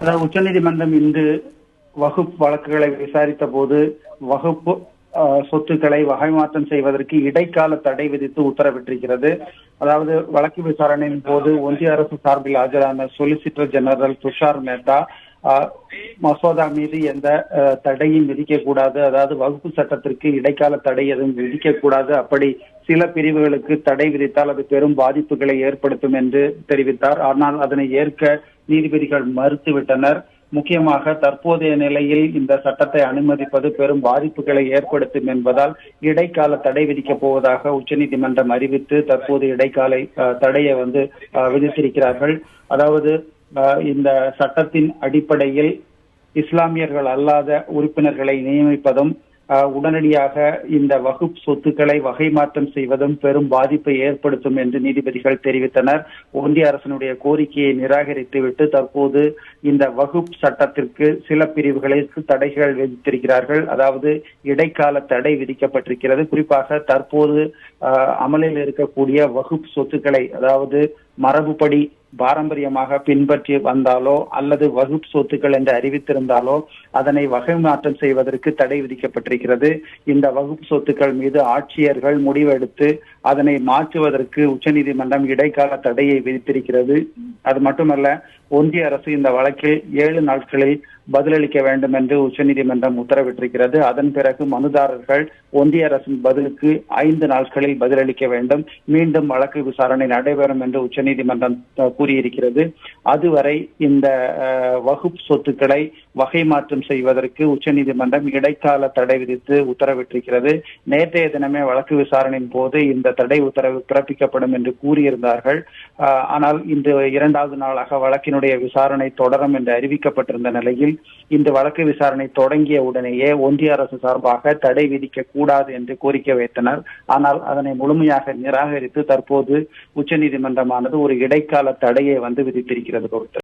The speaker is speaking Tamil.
அதாவது உச்சநீதிமன்றம் இன்று வகுப்பு வழக்குகளை விசாரித்த போது வகுப்பு சொத்துக்களை வகை மாற்றம் செய்வதற்கு இடைக்கால தடை விதித்து உத்தரவிட்டிருக்கிறது. அதாவது வழக்கு விசாரணையின் போது ஒன்றிய அரசு சார்பில் ஆஜரான சொலிசிட்டர் ஜெனரல் துஷார் மேத்தா மசோதா மீது எந்த தடையும் தடையும் விதிக்கக்கூடாது. அதாவது வகுப்பு சட்டத்திற்கு இடைக்கால தடை எதுவும் விதிக்கக்கூடாது. அப்படி சில பிரிவுகளுக்கு தடை விதித்தால் அது பெரும் பாதிப்புகளை ஏற்படுத்தும் என்று தெரிவித்தார். ஆனால் அதனை ஏற்க நீதிபதிகள் மறுத்துவிட்டனர். முக்கியமாக தற்போதைய நிலையில் இந்த சட்டத்தை அனுமதிப்பது பெரும் பாதிப்புகளை ஏற்படுத்தும் என்பதால் இடைக்கால தடை விதிக்கப் போவதாக உச்சநீதிமன்றம் அறிவித்து தற்போது இடைக்கால தடையை வந்து விதித்திருக்கிறார்கள். அதாவது இந்த சட்டத்தின் அடிப்படையில் இஸ்லாமியர்கள் அல்லாத உறுப்பினர்களை நியமிப்பதும் உடனடியாக இந்த வகுப்பு சொத்துக்களை வகை மாற்றம் செய்வதும் பெரும் பாதிப்பை ஏற்படுத்தும் என்று நீதிபதிகள் தெரிவித்தனர். ஒன்றிய அரசனுடைய கோரிக்கையை நிராகரித்துவிட்டு தற்போது இந்த வகுப்பு சட்டத்திற்கு சில பிரிவுகளுக்கு தடைகள் விதித்திருக்கிறார்கள். அதாவது இடைக்கால தடை விதிக்கப்பட்டிருக்கிறது. குறிப்பாக தற்போது அமலில் இருக்கக்கூடிய வகுப்பு சொத்துக்களை அதாவது மரபுப்படி பாரம்பரியமாக பின்பற்றி வந்தாலோ அல்லது வகுப்பு சொத்துக்கள் என்று அறிவித்திருந்தாலோ அதனை வகை மாற்றம் செய்வதற்கு தடை விதிக்கப்பட்டிருக்கிறது. இந்த வகுப்பு சொத்துக்கள் மீது ஆட்சியர்கள் முடிவெடுத்து அதனை மாற்றுவதற்கு உச்சநீதிமன்றம் இடைக்கால தடையை விதித்திருக்கிறது. அது மட்டுமல்ல ஒன்றிய அரசு இந்த வழக்கில் ஏழு நாட்களில் பதிலளிக்க வேண்டும் என்று உச்சநீதிமன்றம் உத்தரவிட்டிருக்கிறது. அதன் பிறகு மனுதாரர்கள் ஒன்றிய அரசின் பதிலுக்கு ஐந்து நாட்களில் பதிலளிக்க வேண்டும். மீண்டும் வழக்கு விசாரணை நடைபெறும் என்று உச்சநீதிமன்றம் கூறியிருக்கிறது. அதுவரை இந்த அஹ், வகுப்பு சொத்துக்களை வகை மாற்றம் செய்வதற்கு உச்சநீதிமன்றம் இடைக்கால தடை விதித்து உத்தரவிட்டிருக்கிறது. நேற்றைய தினமே வழக்கு விசாரணையின் போது இந்த தடை உத்தரவு பிறப்பிக்கப்படும் என்று கூறியிருந்தார்கள். ஆனால் இன்று இரண்டாவது நாளாக வழக்கினுடைய விசாரணை தொடரும் என்று அறிவிக்கப்பட்டிருந்த நிலையில் இந்த வழக்கு விசாரணை தொடங்கிய உடனேயே ஒன்றிய அரசு சார்பாக தடை விதிக்க கூடாது என்று கோரிக்கை வைத்தனர். ஆனால் அதனை முழுமையாக நிராகரித்து தற்போது உச்சநீதிமன்றமானது ஒரு இடைக்கால தடையை வந்து விதித்திருக்கிறது பொறுத்து.